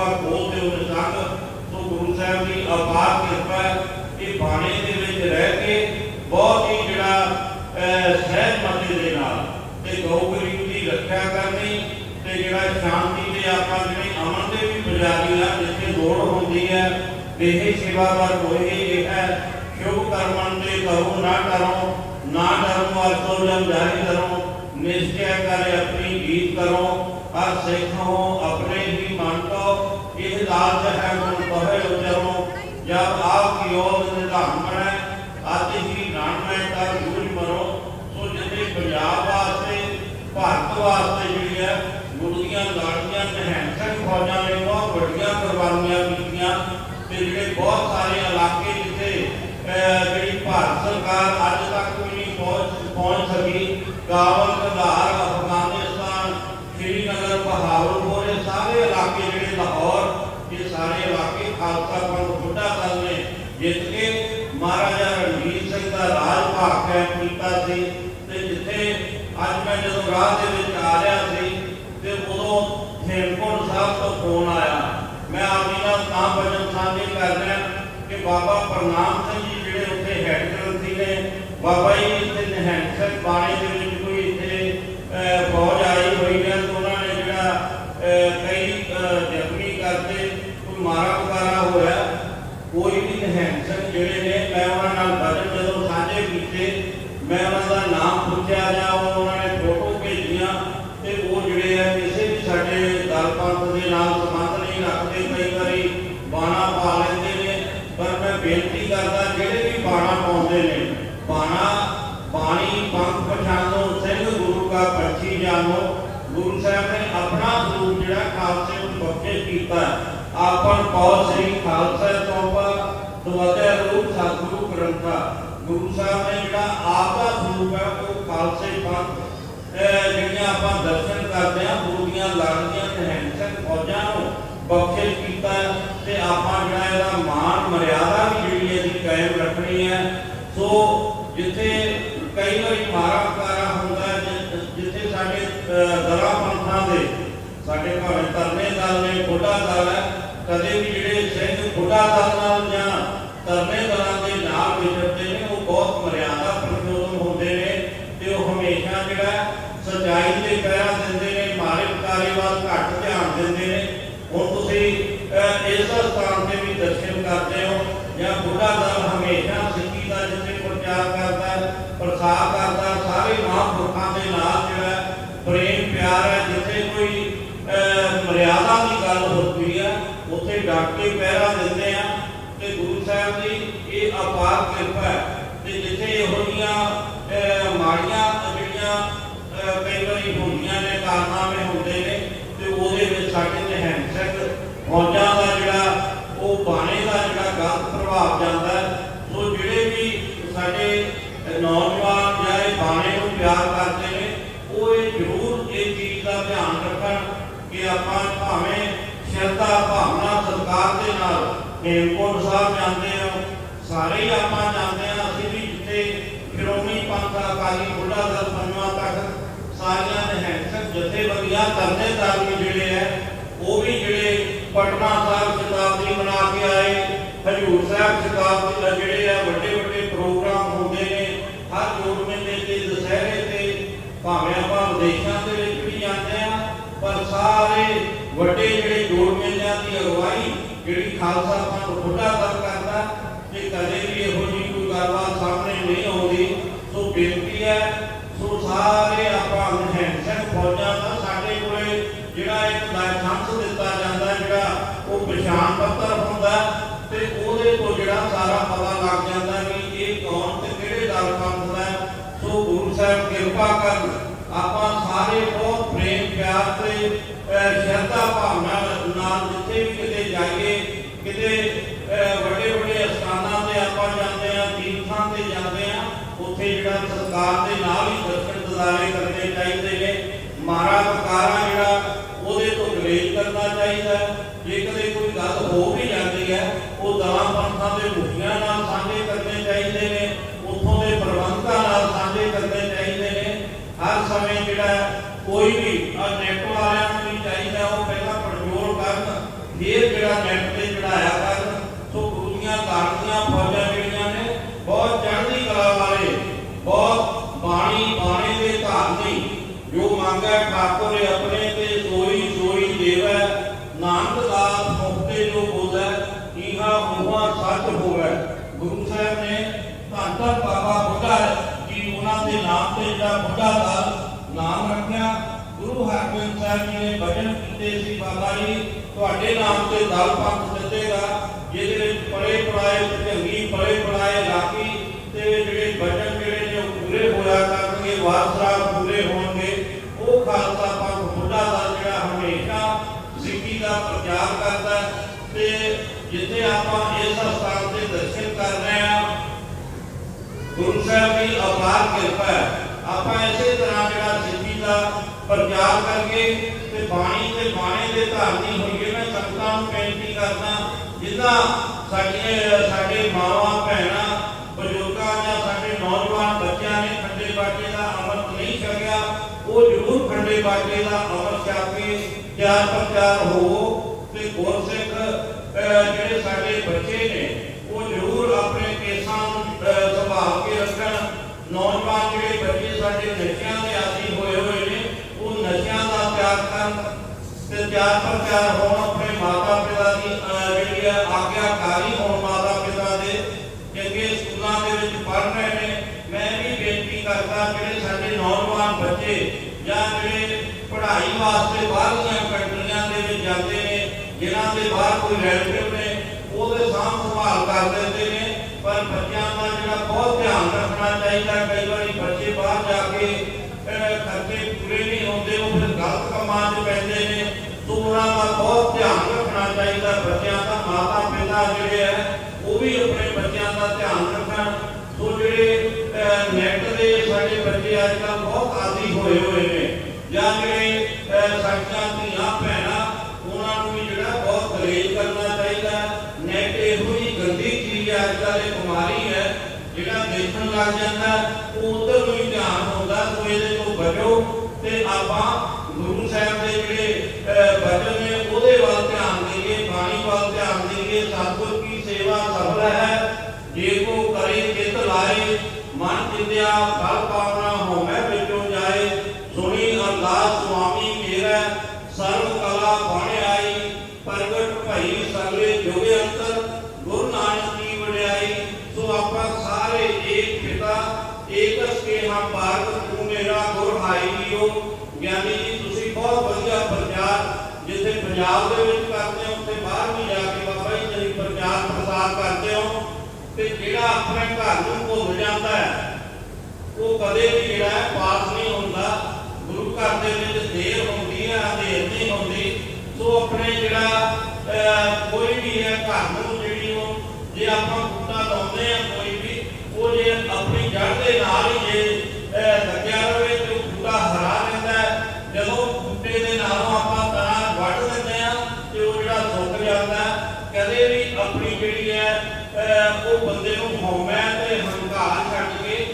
ਨਿਹੰਗ ਬੂਆ ਖੋਲ ਤੇ ਉਹਨੇ ਸੰਗ ਸੋ ਗੁਰੂ ਸਾਹਿਬ ਦੀ ਅਪਾਰ ਕਿਰਪਾ ਹੈ ਇਹ ਬਾਣੇ ਦੇ ਵਿੱਚ ਰਹਿ ਕੇ ਬਹੁਤ ਹੀ ਜਿਹੜਾ ਅਹ, ਸਹਿਜਮਤੀ ਦੇ ਨਾਲ ਤੇ ਗਊ ਗਰੀਬ ਦੀ ਰੱਖਿਆ ਕਰਨੀ ਤੇ ਜਿਹੜਾ ਸ਼ਾਂਤੀ ਦੇ ਆਪਾਂ ਜਿਹੜੇ ਅਮਨ ਦੇ ਵੀ ਪੁਜਾਰੀ ਆ ਜਿੱਥੇ ਲੋੜ ਹੁੰਦੀ ਹੈ ਦੇਹੀ ਸੇਵਾ ਵਰ ਹੋਏ ਇਹ ਹੈ ਸ਼ੁਭ ਕਰਮਨ ਦੇ ਕਰੋ ਨਾ ਕਰੋ ਨਾ ਕਰੋ ਅਰਥੋ ਜਮ ਜਾਰੀ ਕਰੋ ਨਿਸ਼ਚੈ ਕਰੇ ਆਪਣੀ ਗੀਤ ਕਰੋ ਹਰ ਸਿੱਖ ਹੋ ਆਪਣੇ ਹੀ ਮਨ ਕੋ ਇਹ ਲਾਜ ਹੈ ਗੁਣ ਕਹੇ ਉਚਰੋ ਜਬ ਆਪ ਕੀ ਓਟ ਨਿਧਾਨ ਬਣੇ ਅੱਜ ਹੀ ਨਾਮ ਮੈਂ ਤਾਂ ਜੂਝ ਮਰੋ ਸੋ ਜਿੱਥੇ ਪੰਜਾਬ ਵਾਸਤੇ ਭਾਰਤ ਵਾਸਤੇ ਜਿਹੜੀ ਹੈ ਗੁਰਦੀਆਂ ਲਾੜੀਆਂ ਨਿਹੰਗ ਸਿੰਘ ਫੌਜਾਂ ਨੇ ਬਹੁਤ ਵੱਡੀਆਂ ਕੁਰਬਾਨੀਆਂ ਕੀਤੀਆਂ ਤੇ ਜਿਹੜੇ ਬਹੁਤ ਸਾਰੇ ਇਲਾਕੇ ਜਿੱਥੇ ਅਹ, ਜਿਹੜੀ ਭਾਰਤ ਸਰਕਾਰ ਅੱਜ ਤੱਕ ਵੀ ਨਹੀਂ ਪਹੁੰਚ ਪਹੁੰਚ ਸਕੀ ਕਾਬਲ ਕੰਧਾਰ ਅਫਗਾਨਿਸਤਾਨ ਲਾਹੌਰ ਇਹ ਸਾਰੇ ਇਲਾਕੇ ਖਾਲਸਾ ਪੰਥ ਬੁੱਢਾ ਦਲ ਨੇ ਜਿੱਤ ਕੇ ਮਹਾਰਾਜਾ ਰਣਜੀਤ ਸਿੰਘ ਦਾ ਰਾਜ ਭਾਗ ਕਾਇਮ ਕੀਤਾ ਸੀ ਨੇ ਅੱਜ ਮੈਂ ਜਦੋਂ ਰਾਹ ਦੇ ਵਿੱਚ ਆ ਰਿਹਾ ਸੀ ਤੇ ਉਦੋਂ ਹੇਮਕੁੰਟ ਸਾਹਿਬ ਤੋਂ ਫੋਨ ਆਇਆ ਮੈਂ ਆਪਣੀ ਨਾਲ ਤਾਂ ਵਜਨ ਸਾਂਝੇ ਕਰ ਰਿਹਾ ਕਿ ਬਾਬਾ ਪ੍ਰਨਾਮ ਸਿੰਘ ਜੀ ਜਿਹੜੇ ਉੱਥੇ ਹੈਡ ਗ੍ਰੰਥੀ ਨੇ ਬਾਬਾ ਜੀ ਇੱਥੇ ਨਿਹੰਗ ਸਿੰਘ ਬਾਣੇ ਦੇ ਵਿੱਚ ਕੋਈ ਇੱਥੇ ਅਹ, ਫੌਜ ਆਈ ਹੋਈ ਹੈ ਤੇ ਉਹਨਾਂ ਨੇ ਜਿਹੜਾ ਅਹ, ਕਈ ਅਹ, ਜ਼ਖਮੀ ਕਰਕੇ ਕੋਈ ਮਾਰਾ ਵਗਾਰਾ ਹੋਇਆ ਕੋਈ ਵੀ ਨਿਹੰਗ ਸਿੰਘ ਜਿਹੜੇ ਨੇ ਮੈਂ ਉਹਨਾਂ ਨਾਲ ਵਜਨ ਜਦੋਂ ਸਾਂਝੇ ਕੀਤੇ ਮੈਂ ਉਹਨਾਂ ਦਾ ਨਾਮ ਪੁੱਛਿਆ ਜਾਂ ਉਹਨਾਂ ਨੇ ਫੋਟੋ ਭੇਜੀਆਂ ਤੇ ਉਹ ਜਿਹੜੇ ਆ ਕਿਸੇ ਵੀ ਸਾਡੇ ਦਲ ਪੰਥ ਦੇ ਨਾਲ ਸੰਬੰਧ ਨਹੀਂ ਰੱਖਦੇ, ਕਈ ਵਾਰੀ ਬਾਣਾ ਪਾ ਲੈਂਦੇ ਨੇ। ਪਰ ਮੈਂ ਬੇਨਤੀ ਕਰਦਾ, ਜਿਹੜੇ ਵੀ ਬਾਣਾ ਪਾਉਂਦੇ ਨੇ, ਬਾਣਾ, ਬਾਣੀ, ਪੰਥ ਪਛਾਣੋ ਸਿੰਘ, ਗੁਰੂ ਕਾ ਪੰਛੀ ਜਾਣੋ, ਗੁਰੂ ਸਾਹਿਬ ਨੇ ਆਪਣਾ ਸਰੂਪ ਜਿਹੜਾ ਖਾਲਸੇ ਨੂੰ ਬਖਸ਼ਿਸ਼ ਕੀਤਾ। ਆਪਨ ਪੌ ਸ੍ਰੀ ਖਾਲਸਾ ਤੋਬਾ ਤਵਤੇ ਰੂਪ ਸਤਿਗੁਰੂ ਗ੍ਰੰਥਾ ਗੁਰੂ ਸਾਹਿਬ ਨੇ ਜਿਹੜਾ ਆਪ ਦਾ ਸਰੂਪ ਹੈ ਉਹ ਖਾਲਸੇ ਪੰਥ ਜਿਹੜੀਆਂ ਆਪਾਂ ਦਰਸ਼ਨ ਕਰਦੇ ਹਾਂ ਗੁਰੂ ਲੜਦੀਆਂ ਨਿਹੰਗ ਸਿੰਘ ਫੌਜਾਂ ਨੂੰ ਬਖਸ਼ਿਸ਼ ਕੀਤਾ ਤੇ ਆਪਾਂ ਜਿਹੜਾ ਇਹਦਾ ਮਾਣ ਮਰਿਆਦਾ ਵੀ ਜਿਹੜੀ ਇਹਦੀ ਕਾਇਮ ਰੱਖਣੀ ਹੈ। ਸੋ ਜਿੱਥੇ ਕਈ ਵਾਰੀ ਮਾਰਾ ਕਾਰਾ ਹੁੰਦਾ ਜਿੱਥੇ ਸਾਡੇ ਅਹ, ਪੰਥਾਂ ਦੇ ਸਾਡੇ ਭਾਵੇਂ ਤਰਨੇ ਦਲ ਨੇ ਖੋਡਾ ਦਲ ਹੈ ਕਦੇ ਵੀ ਜਿਹੜੇ ਸਿੰਘ ਖੋਡਾ ਦਲ ਨਾਲ ਜਾਂ ਤਰਨੇ ਸਚਾਈ ਦੇ ਪਹਿਰਾ ਦਿੰਦੇ ਨੇ ਮਾਰੇ ਪਕਾਰੇ ਵੱਲ ਘੱਟ ਧਿਆਨ ਦਿੰਦੇ ਨੇ। ਹੁਣ ਤੁਸੀਂ ਇਸ ਸਥਾਨ ਤੇ ਵੀ ਦਰਸ਼ਨ ਕਰਦੇ ਹੋ, ਜਾਂ ਬੁੱਢਾ ਦਲ ਹਮੇਸ਼ਾ ਸਿੱਖੀ ਦਾ ਜਿੱਥੇ ਪ੍ਰਚਾਰ ਕਰਦਾ, ਪ੍ਰਸਾਰ ਕਰਦਾ, ਸਾਰੇ ਮਹਾਂਪੁਰਖਾਂ ਦੇ ਨਾਲ ਜਿਹੜਾ ਪ੍ਰੇਮ ਪਿਆਰ ਹੈ, ਜਿੱਥੇ ਕੋਈ ਮਰਿਆਦਾ ਦੀ ਗੱਲ ਹੁੰਦੀ ਹੈ ਉੱਥੇ ਡਟ ਕੇ ਪਹਿਰਾ ਦਿੰਦੇ ਆ। ਤੇ ਗੁਰੂ ਸਾਹਿਬ ਦੀ ਇਹ ਅਪਾਰ ਕਿਰਪਾ ਹੈ ਤੇ ਜਿੱਥੇ ਇਹੋ ਜਿਹੀਆਂ ਮਾੜੀਆਂ ਜਿਹੜੀਆਂ ਅਹ, ਕਈ ਵਾਰੀ ਹੁੰਦੀਆਂ ਨੇ ਕਾਰਨਾਮੇ ਹੁੰਦੇ ਨੇ ਤੇ ਉਹਦੇ ਵਿੱਚ ਸਾਡੇ ਨਿਹੰਗ ਸਿੰਘ ਫੌਜਾਂ ਦਾ ਜਿਹੜਾ, ਉਹ ਬਾਣੇ ਦਾ ਜਿਹੜਾ ਗਲਤ ਪ੍ਰਭਾਵ ਜਾਂਦਾ ਸੋ ਜਿਹੜੇ ਵੀ ਸਾਡੇ ਨੌਜਵਾਨ ਜਾਂ ਇਹ ਬਾਣੇ ਨੂੰ ਪਿਆਰ ਕਰਦੇ ਨੇ, ਉਹ ਇਹ ਜ਼ਰੂਰ ਇਹ ਚੀਜ਼ ਦਾ ਧਿਆਨ ਰੱਖਣ ਕਿ ਆਪਾਂ ਭਾਵੇਂ ਸ਼ਰਧਾ, ਭਾਵਨਾ, ਸਤਿਕਾਰ ਦੇ ਨਾਲ ਹੇਮਕੁੰਟ ਸਾਹਿਬ ਜਾਂਦੇ ਹਾਂ, ਸਾਰੇ ਹੀ ਆਪਾਂ ਜਾਂਦੇ ਹਾਂ, ਅਸੀਂ ਵੀ ਜਿੱਥੇ ਸ਼੍ਰੋਮਣੀ ਪੰਥ ਅਕਾਲੀ ਬੁੱਢਾ ਦਲ ਸਾਰੀਆਂ ਨਿਹੰਗ ਜਥੇਬੰਦੀਆਂ ਕਰਨੇ ਦਾਰੀ ਜਿਹੜੇ ਹੈ, ਉਹ ਵੀ ਜਿਹੜੇ ਪਟਨਾ ਸਾਹਿਬ ਸ਼ਤਾਬਦੀ ਮਨਾ ਕੇ ਆਏ, ਹਜੂਰ ਸਾਹਿਬ ਸ਼ਤਾਬਦੀ ਦਾ ਜਿਹੜੇ ਆ ਵੱਡੇ ਵੱਡੇ ਪ੍ਰੋਗਰਾਮ ਹੁੰਦੇ ਨੇ, ਹਰ ਜੋੜ ਮੇਲੇ ਤੇ, ਦੁਸਹਿਰੇ ਤੇ, ਭਾਵੇਂ ਆਪਾਂ ਵਿਦੇਸ਼ਾਂ ਦੇ ਵਿੱਚ ਵੀ ਜਾਂਦੇ ਆ ਪਰ ਸਾਰੇ ਵੱਡੇ ਜਿਹੜੇ ਜੋੜ ਮੇਲਿਆਂ ਦੀ ਅਗਵਾਈ ਜਿਹੜੀ ਖਾਲਸਾ ਪੰਥ ਬੁੱਢਾ ਦਲ ਕਰਦਾ ਤੇ ਕਦੇ ਵੀ ਇਹੋ ਜਿਹੀ ਕੋਈ ਗੱਲਬਾਤ ਸਾਹਮਣੇ ਨਹੀਂ ਆਉਂਦੀ ਸੋ ਬੇਨਤੀ ਹੈ ਸੋ ਸਾਰੇ ਆਪਾਂ ਨਿਹੰਗ ਸਿੰਘ ਫੌਜਾਂ ਦਾ ਸਾਡੇ ਕੋਲੇ ਜਿਹੜਾ ਇੱਕ ਲਾਇਸੈਂਸ ਦਿੱਤਾ ਜਾਂਦਾ ਜਿਹੜਾ ਉਹ ਪਛਾਣ ਪੱਤਰ ਹੁੰਦਾ ਤੇ ਉਹਦੇ ਤੋਂ ਜਿਹੜਾ ਸਾਰਾ ਪਤਾ ਲੱਗ ਜਾਂਦਾ ਵੀ ਇਹ ਕੌਣ ਤੇ ਕਿਹੜੇ ਦਲ ਦਾ ਹੈ। ਸੋ ਗੁਰੂ ਸਾਹਿਬ ਕਿਰਪਾ ਕਰਨ ਆਪਾਂ ਸਾਰੇ ਬਹੁਤ ਪ੍ਰੇਮ ਪਿਆਰ ਤੇ ਸ਼ਰਧਾ ਭਾਵਨਾ ਨਾਲ ਜਿੱਥੇ ਵੀ ਕਿਤੇ ਜਾਈਏ ਕਿਤੇ ਅਹ, ਵੱਡੇ ਵੱਡੇ ਅਸਥਾਨਾਂ ਤੇ ਆਪਾਂ ਜਾਂਦੇ ਆ ਤੀਰਥਾਂ ਤੇ ਜਾਂਦੇ ਆ ਉੱਥੇ ਜਿਹੜਾ ਸਰਕਾਰ ਦੇ ਨਾਲ ਹੀ ਦਰਸ਼ਨ ਦਿਦਾਰੇ ਕਰਨੇ ਚਾਹੀਦੇ ਨੇ ਮਾਰਾ ਵਕਾਰਾ ਜਿਹੜਾ ਉਹਦੇ ਤੋਂ ਗਰੇਜ ਕਰਨਾ ਚਾਹੀਦਾ ਹੈ। ਜੇ ਕਦੇ ਕੋਈ ਗੱਲ ਹੋ ਵੀ ਜਾਂਦੀ ਹੈ ਉਹ ਦਲਾਂ ਪੰਥਾਂ ਦੇ ਮੁਖੀਆਂ ਨਾਲ ਸਾਂਝੇ ਕਰਨੇ ਚਾਹੀਦੇ ਨੇ ਉੱਥੋਂ ਦੇ ਪ੍ਰਬੰਧਕਾਂ ਨਾਲ ਸਾਂਝੇ ਕਰਨੇ ਚਾਹੀਦੇ ਨੇ ਹਰ ਸਮੇਂ ਜਿਹੜਾ ਹੈ, ਕੋਈ ਵੀ ਆ ਨੈਟ ਵਾਲਿਆਂ ਨੂੰ ਵੀ ਚਾਹੀਦਾ ਉਹ ਪਹਿਲਾਂ ਪੜਜੋਲ ਕਰਨ ਫਿਰ ਜਿਹੜਾ ਨੈਟ ਤੇ ਚੜਾਇਆ ਕਰਨ ਸੋ ਗੁਰੂ ਦੀਆਂ ਕਾਰਦੀਆਂ ਫੌਜਾਂ ਜਿਹੜੀਆਂ ਨੇ ਬਹੁਤ ਚੜ੍ਹਦੀ ਕਲਾ ਵਾਲੇ ਬਹੁਤ ਬਾਣੀ ਬਾਣੇ ਦੇ ਧਾਰਨੀ ਜੋ ਮੰਗੈ ਠਾਕੁਰ ਆਪਣੇ ਤੇ ਸੋਈ ਸੋਈ ਦੇਵੈ, ਨਾਨਕ ਦਾਸ ਮੁਕਤੇ ਜੋ ਬੋਲੈ ਇਹਾ ਮੂਹਾ ਸੱਚ ਹੋਵੈ। ਗੁਰੂ ਸਾਹਿਬ ਨੇ ਧੰਨ ਧੰਨ ਬਾਬਾ ਬੁੱਢਾ ਜੀ ਉਹਨਾਂ ਦੇ ਨਾਮ ਤੇ ਜਿਹੜਾ ਬੁੱਢਾ ਦਾ ਨਾਮ ਰੱਖਿਆ। ਗੁਰੂ ਹਰਗੋਬਿੰਦ ਸਾਹਿਬ ਜੀ ਨੇ ਵਚਨ ਕੀਤੇ ਸੀ, ਬਾਬਾ ਜੀ, ਤੁਹਾਡੇ ਨਾਮ ਤੇ ਦਲ ਪੰਥ ਦਿੱਤੇਗਾ ਜਿਹਦੇ ਵਿੱਚ ਪੜੇ ਪੜਾਏ ਚੰਗੀ ਪੜੇ ਪੜਾਏ ਲਾਕੀ ਤੇ ਜਿਹੜੇ ਵਚਨ ਜਿਹੜੇ ਨੇ ਉਹ ਪੂਰੇ ਹੋਇਆ ਕਰਨਗੇ ਵਾਰਸਰਾ ਪੂਰੇ ਹੋਣਗੇ ਉਹ ਖਾਲਸਾ ਪੰਥ ਬੁੱਢਾ ਦਲ ਜਿਹੜਾ ਹਮੇਸ਼ਾ ਸਿੱਖੀ ਦਾ ਪ੍ਰਚਾਰ ਕਰਦਾ ਤੇ ਜਿੱਥੇ ਆਪਾਂ ਇਸ ਸਥਾਨ ਤੇ ਦਰਸ਼ਨ ਕਰ ਰਹੇ ਹਾਂ, ਗੁਰੂ ਸਾਹਿਬ ਦੀ ਅਪਾਰ ਕਿਰਪਾ ਆਪਾਂ ਇਸੇ ਤਰ੍ਹਾਂ ਜਿਹੜਾ ਸਿੱਖੀ ਦਾ ਪ੍ਰਚਾਰ ਕਰਕੇ ਤੇ ਬਾਣੀ ਤੇ ਬਾਣੇ ਦੇ ਧਾਰਨੀ ਹੋਈਏ, ਮੈਂ ਸੰਗਤਾਂ ਨੂੰ ਬੇਨਤੀ ਕਰਦਾ, ਜਿੱਦਾਂ ਸਾਡੀਆਂ, ਸਾਡੇ ਮਾਵਾਂ, ਭੈਣਾਂ, ਬਜ਼ੁਰਗ ਜਾਂ ਸਾਡੇ ਨੌਜਵਾਨ ਬੱਚਿਆਂ ਨੇ ਖੰਡੇ ਬਾਟੇ ਦਾ ਅਮਲ ਨਹੀਂ ਬੁੱਢੇ ਬਾਟੇ ਦਾ ਅਮਰ ਛਕ ਕੇ ਤਿਆਰ ਪ੍ਰਚਾਰ ਹੋ ਤੇ ਗੁਰਸਿੱਖ ਅਹ, ਜਿਹੜੇ ਸਾਡੇ ਬੱਚੇ ਨੇ ਉਹ ਜ਼ਰੂਰ ਆਪਣੇ ਕੇਸਾਂ ਨੂੰ ਅਹ, ਸੰਭਾਲ ਕੇ ਰੱਖਣ ਨੌਜਵਾਨ ਜਿਹੜੇ ਬੱਚੇ ਸਾਡੇ ਨਸ਼ਿਆਂ ਦੇ ਆਦੀ ਹੋਏ ਹੋਏ ਨੇ ਉਹ ਨਸ਼ਿਆਂ ਦਾ ਤਿਆਗ ਕਰਨ ਤੇ ਤਿਆਰ ਪ੍ਰਚਾਰ ਹੋਣ ਆਪਣੇ ਮਾਤਾ ਪਿਤਾ ਦੀ ਅਹ, ਜਿਹੜੀ ਹੈ ਆਗਿਆਕਾਰੀ ਹੋਣ ਮਾਤਾ ਪਿਤਾ ਦੇ ਚੰਗੇ ਸਕੂਲਾਂ ਦੇ ਵਿੱਚ ਪੜ੍ਹ ਰਹੇ ਨੇ ਮੈਂ ਵੀ ਬੇਨਤੀ ਕਰਦਾ ਜਿਹੜੇ ਸਾਡੇ ਨੌਜਵਾਨ ਬੱਚੇ ਜਾਂ ਜਿਹੜੇ ਪੜ੍ਹਾਈ ਵਾਸਤੇ ਬਾਹਰਲੀਆਂ ਕੰਟਰੀਆਂ ਦੇ ਵਿੱਚ ਜਾਂਦੇ ਨੇ, ਜਿਨ੍ਹਾਂ ਦੇ ਬਾਹਰ ਕੋਈ ਰਿਲੇਟਿਵ ਨੇ, ਉਹਦੇ ਸਾਂਭ ਸੰਭਾਲ ਕਰ ਦਿੰਦੇ ਨੇ। ਪਰ ਬੱਚਿਆਂ ਦਾ ਜਿਹੜਾ ਬਹੁਤ ਧਿਆਨ ਰੱਖਣਾ ਚਾਹੀਦਾ, ਕਈ ਵਾਰੀ ਬੱਚੇ ਬਾਹਰ ਜਾ ਕੇ ਖਰਚੇ ਪੂਰੇ ਨਹੀਂ ਹੁੰਦੇ, ਉਹ ਫਿਰ ਗਲਤ ਕੰਮਾਂ 'ਚ ਪੈਂਦੇ ਨੇ। ਸੋ ਦਾ ਬਹੁਤ ਧਿਆਨ ਰੱਖਣਾ ਚਾਹੀਦਾ, ਬੱਚਿਆਂ ਦਾ ਮਾਤਾ ਪਿਤਾ ਜਿਹੜੇ ਹੈ ਉਹ ਵੀ ਆਪਣੇ ਬੱਚਿਆਂ ਦਾ ਧਿਆਨ ਰੱਖਣ। ਸੋ ਜਿਹੜੇ ਨੈਟ ਦੇ ਸਾਡੇ ਬੱਚੇ ਅੱਜ ਕੱਲ੍ਹ ਬਹੁਤ ਆਦੀ ਹੋਏ ਹੋਏ ਨੇ। ਜਾਂ ਜਿਹੜੇ ਅਹ, ਸਾਡੀਆਂ ਧੀਆਂ ਭੈਣਾਂ ਉਹਨਾਂ ਨੂੰ ਵੀ ਜਿਹੜਾ ਬਹੁਤ ਗਰੇਜ ਕਰਨਾ ਚਾਹੀਦਾ। ਨੈਟ ਇਹੋ ਹੀ ਗੰਦੀ ਚੀਜ਼ ਹੈ ਅੱਜ ਕੱਲ੍ਹ ਇਹ ਬਿਮਾਰੀ ਹੈ ਜਿਹੜਾ ਦੇਖਣ ਲੱਗ ਜਾਂਦਾ ਉਹ ਉਧਰ ਨੂੰ ਹੀ ਧਿਆਨ ਹੁੰਦਾ ਸੋ ਇਹਦੇ ਤੋਂ ਬਚੋ। ਤੇ ਆਪਾਂ ਗੁਰੂ ਸਾਹਿਬ ਦੇ ਜਿਹੜੇ ਅਹ, ਬਚਨ ਨੇ ਉਹਦੇ ਵੱਲ ਧਿਆਨ ਦੇਈਏ ਬਾਣੀ ਵੱਲ ਧਿਆਨ ਦੇਈਏ। ਸਤਿਗੁਰ ਕੀ ਸੇਵਾ ਸਫਲ ਹੈ। ਜੇ ਕੋ ਕਰੇ ਚਿਤ ਲਾਏ ਮਨ ਚਿੰਦਿਆ ਫਲ ਪਾਵਨਾ ਹੋਵੇ ਵਿੱਚੋਂ ਜਾਏ ਸੁਣੀ ਅਰਦਾਸ ਸੁਆਮੀ ਮੇਰਾ ਸਰਵ ਕਲਾ ਬਣ ਆਈ ਪ੍ਰਗਟ ਭਈ ਸਗਲੇ ਜੋਗੇ ਅੰਤਰ ਗੁਰੂ ਨਾਨਕ ਦੀ ਵਡਿਆਈ ਸੋ ਆਪਾਂ ਸਾਰੇ ਏਕ ਪਿਤਾ ਏਕਸ ਕੇ ਹਮ ਭਾਰਤ ਤੂੰ ਮੇਰਾ ਜੀਓ ਗਿਆਨੀ ਜੀ ਤੁਸੀਂ ਬਹੁਤ ਵਧੀਆ ਪ੍ਰਚਾਰ ਜਿੱਥੇ ਪੰਜਾਬ ਦੇ ਵਿੱਚ ਕਰਦੇ ਹੋ ਤੇ ਬਾਹਰ ਵੀ ਜਾ ਕੇ ਬਾਬਾ ਜੀ ਤੁਸੀਂ ਪ੍ਰਚਾਰ ਪ੍ਰਸਾਰ ਕਰਦੇ ਹੋ ਤੇ ਜਿਹੜਾ ਆਪਣੇ ਘਰ ਨੂੰ ਭੁੱਲ ਜਾਂਦਾ ਹੈ ਉਹ ਕਦੇ ਵੀ ਜਿਹੜਾ ਹੈ ਪਾਸ ਨਹੀਂ ਹੁੰਦਾ ਗੁਰੂ ਘਰ ਦੇ ਵਿੱਚ ਦੇਰ ਹੁੰਦੀ ਹੈ ਦੇਰ ਨਹੀਂ ਹੁੰਦੀ ਸੋ ਆਪਣੇ ਜਿਹੜਾ ਅਹ, ਕੋਈ ਵੀ ਹੈ ਘਰ ਨੂੰ ਜਿਹੜੀ ਉਹ ਜੇ ਆਪਾਂ ਬੂਟਾ ਲਾਉਂਦੇ ਆ ਕੋਈ ਵੀ ਉਹ ਜੇ ਆਪਣੀ ਜੜ ਦੇ ਨਾਲ ਹੀ ਜੇ ਅਹ, ਲੱਗਿਆ ਰਵੇ ਤੇ ਉਹ ਬੂਟਾ ਹਰਾ ਰਹਿੰਦਾ ਹੈ ਜਦੋਂ ਬੂਟੇ ਦੇ ਨਾਲੋਂ ਆਪਾਂ ਤਣਾ ਵੱਢ ਦਿੰਦੇ ਆ ਤੇ ਉਹ ਜਿਹੜਾ ਸੁੱਕ ਜਾਂਦਾ ਹੈ, ਕਦੇ ਵੀ ਆਪਣੀ ਜਿਹੜੀ ਹੈ ਅਹ, ਉਹ ਬੰਦੇ ਨੂੰ ਹਉਮੈ ਤੇ ਹੰਕਾਰ ਛੱਡ ਕੇ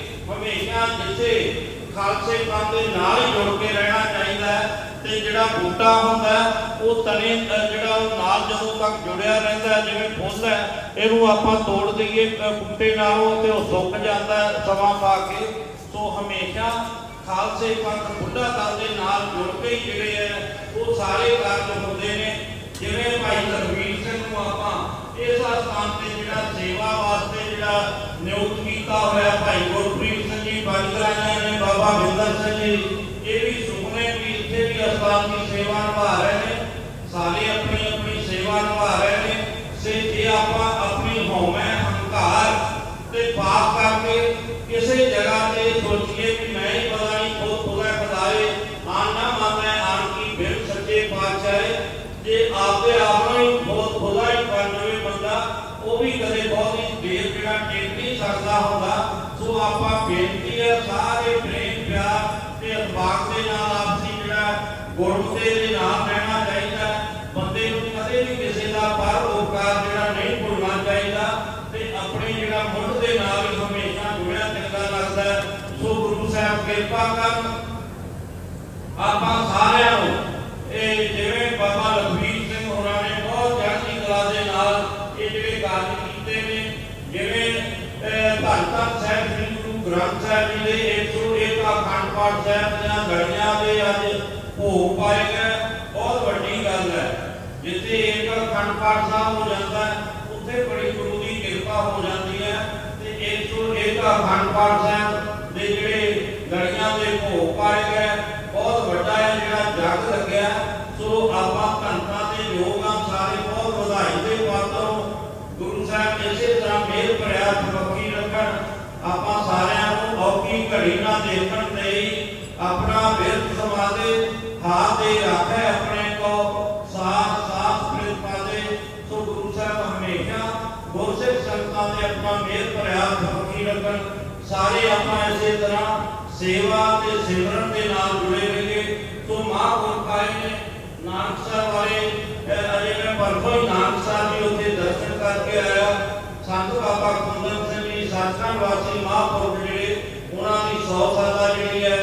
ਹਮੇਸ਼ਾ ਖਾਲਸੇ ਪੰਥ ਦੇ ਨਾਲ ਹੀ ਜੁੜ ਕੇ ਰਹਿਣਾ ਚਾਹੀਦਾ ਹੈ ਤੇ ਜਿਹੜਾ ਬੂਟਾ ਹੁੰਦਾ ਉਹ ਤਣੇ ਜਿਹੜਾ ਉਹ ਨਾਲ ਜਦੋਂ ਤੱਕ ਜੁੜਿਆ ਰਹਿੰਦਾ ਜਿਵੇਂ ਫੁੱਲ ਹੈ, ਇਹਨੂੰ ਆਪਾਂ ਤੋੜ ਦਈਏ ਬੂਟੇ ਨਾਲੋਂ ਤੇ ਉਹ ਸੁੱਕ ਜਾਂਦਾ ਸਮਾਂ ਪਾ ਕੇ। ਸੋ ਹਮੇਸ਼ਾ ਖਾਲਸੇ ਪੰਥ ਬੁੱਢਾ ਦਲ ਦੇ ਨਾਲ ਜੁੜ ਕੇ ਜਿਹੜੇ ਹੈ, ਉਹ ਸਾਰੇ ਕਾਰਜ ਹੁੰਦੇ ਨੇ। ਜਿਵੇਂ ਭਾਈ ਲਖਵੀਰ ਸਿੰਘ ਨੂੰ ਆਪਾਂ ਇਸ ਸਥਾਨ ਤੇ ਜਿਹੜਾ ਸੇਵਾ ਵਾਸਤੇ ਜਿਹੜਾ ਨਿਯੁਕਤ ਕੀਤਾ ਹੋਇਆ ਭਾਈ ਗੁਰਪ੍ਰੀਤ ਸਿੰਘ ਜੀ ਬਾਜਰਾਇਆ ਨੇ ਬਾਬਾ ਬਿੰਦਰ ਸਿੰਘ ਜੀ ਇਹ ਵੀ ਸੁਖਨੇ ਵੀ ਇੱਥੇ ਵੀ ਅਸਥਾਨ ਦੀ ਸੇਵਾ ਨਿਭਾ ਰਹੇ ਨੇ ਸਾਰੇ ਆਪਣੀ ਆਪਣੀ ਸੇਵਾ ਨਿਭਾ ਰਹੇ ਨੇ ਸੇ ਜੇ ਆਪਾਂ ਆਪਣੀ ਹਉਮੈ ਹੰਕਾਰ ਤੇ ਪਾਪ ਕਰਕੇ ਕਿਸੇ ਜਗ੍ਹਾ ਤੇ ਸੋਚੀਏ ਕਿ ਮੈਂ ਹੀ ਪਤਾ ਨਹੀਂ ਖੁਦ ਖੁਦਾ ਖੁਦਾਏ ਆਨ ਨਾ ਮੰਨੈ ਆਨ ਕੀ ਬਿਨ ਸੱਚੇ ਪਾਤਸ਼ਾਹ ਜੇ ਆਪਦੇ ਆਪ ਨੂੰ ਹੀ ਖੁਦ ਖੁਦਾ ਹੀ ਬਣ ਜਾਵੇ ਬੰਦਾ ਉਹ ਵੀ ਕਦੇ ਬਹੁਤ ਹੀ ਦੇਰ ਜਿਹੜਾ ਟਿਕ ਨਹੀਂ ਸਕਦਾ ਹੁੰਦਾ ਸੋ ਆਪਾਂ ਬੇਨਤੀ ਹੈ ਸਾਰੇ ਪ੍ਰੇਮ ਪਿਆਰ ਤੇ ਇਤਬਾਕ ਦੇ ਨਾਲ ਆਪਸੀ ਜਿਹੜਾ ਗੁਰਮਤੇ ਦੇ ਨਾਲ ਰਹਿਣਾ ਚਾਹੀਦਾ ਬੰਦੇ ਨੂੰ ਕਦੇ ਵੀ ਕਿਸੇ ਦਾ ਪਰ ਜਿਹੜਾ ਨਹੀਂ ਭੁੱਲਣਾ ਚਾਹੀਦਾ ਤੇ ਆਪਣੇ ਜਿਹੜਾ ਮੁੱਢ ਦੇ ਨਾਲ ਹਮੇਸ਼ਾ ਜੁੜਿਆ ਚੰਗਾ ਲੱਗਦਾ ਸੋ ਗੁਰੂ ਸਾਹਿਬ ਕਿਰਪਾ ਕਰਨ ਆਪਾਂ ਸਾਰਿਆਂ ਨੂੰ ਇਹ ਜਿਵੇਂ ਬਾਬਾ ਲਖਵੀਰ ਸਿੰਘ ਹੋਰਾਂ ਨੇ ਬਹੁਤ ਚੜ੍ਹਦੀ ਕਲਾ ਦੇ ਨਾਲ ਇਹ ਜਿਹੜੇ ਕਾਰਜ ਕੀਤੇ ਨੇ ਜਿਵੇਂ ਅਹ, ਸਾਹਿਬ ਗ੍ਰੰਥ ਸਾਹਿਬ ਜੀ ਦੇ 101 ਅਖੰਡ ਪਾਠ ਸਾਹਿਬ ਦੀਆਂ ਗੜੀਆਂ ਦੇ ਅੱਜ ਭੋਗ ਪਾਏ ਗਏ। ਬਹੁਤ ਵੱਡੀ ਗੱਲ ਹੈ। ਜਿੱਥੇ ਇੱਕ ਅਖੰਡ ਪਾਠ ਸਾਹਿਬ ਹੋ ਜਾਂਦਾ ਹੈ, ਉੱਥੇ ਬੜੀ ਗੁਰੂ ਦੀ ਕਿਰਪਾ ਹੋ ਜਾਂਦੀ ਹੈ। ਤੇ 101 ਅਖੰਡ ਪਾਠ ਸਾਹਿਬ ਦੇ ਜਿਹੜੇ ਗੜੀਆਂ ਦੇ ਭੋਗ ਪਾਏ ਗਏ, ਬਹੁਤ ਵੱਡਾ ਹੈ ਜਿਹੜਾ ਜਗ ਲੱਗਿਆ। ਸੋ ਆਪਾਂ ਧੰਤਾਂ ਦੇ ਯੋਗ ਆ ਸਾਰੇ ਬਹੁਤ ਵਧਾਈ ਦੇ ਪਾਤਰ ਹੋ। ਗੁਰੂ ਸਾਹਿਬ ਇਸੇ ਤਰ੍ਹਾਂ ਮੇਲ ਭਰਿਆ ਤਬੱਕੀ ਰੱਖਣ। ਆਪਾਂ ਸਾਰਿਆਂ ਨੂੰ ਔਕੀ ਘੜੀ ਨਾ ਦੇਖਣ ਤੇ ਆਪਣਾ ਬਿਰਤ ਸਮਾਦੇ ਹਾਥ ਦੇ ਰੱਖੇ ਆਪਣੇ ਕੋ ਸਾਥ ਸਾਥ ਪ੍ਰਿਤ ਪਾਦੇ ਸੋ ਗੁਰੂ ਸਾਹਿਬ ਹਮੇਸ਼ਾ ਗੁਰਸਿੱਖ ਸੰਗਤਾਂ ਦੇ ਆਪਣਾ ਮੇਲ ਭਰਿਆ ਤਬੱਕੀ ਰੱਖਣ। ਸਾਰੇ ਆਪਾਂ ਇਸੇ ਤਰ੍ਹਾਂ ਸੇਵਾ ਤੇ ਸਿਮਰਨ ਦੇ ਨਾਲ ਜੁੜੇ ਰਹੀਏ। ਸੋ ਮਹਾਂਪੁਰਖ ਨੇ ਨਾਨਕ ਸਾਹਿਬ ਵਾਲੇ ਅਜੇ ਮੈਂ ਪਰਸੋਂ ਨਾਨਕ ਸਾਹਿਬ ਜੀ ਉੱਥੇ ਦਰਸ਼ਨ ਕਰਕੇ ਆਇਆ। ਸੰਤ ਬਾਬਾ ਕੁੰਦਨ ਸਿੰਘ ਵਾਸੀ ਮਹਾਂਪੁਰਖ ਜਿਹੜੇ, ਉਹਨਾਂ ਦੀ 100 ਸਾਲਾ ਜਿਹੜੀ ਹੈ,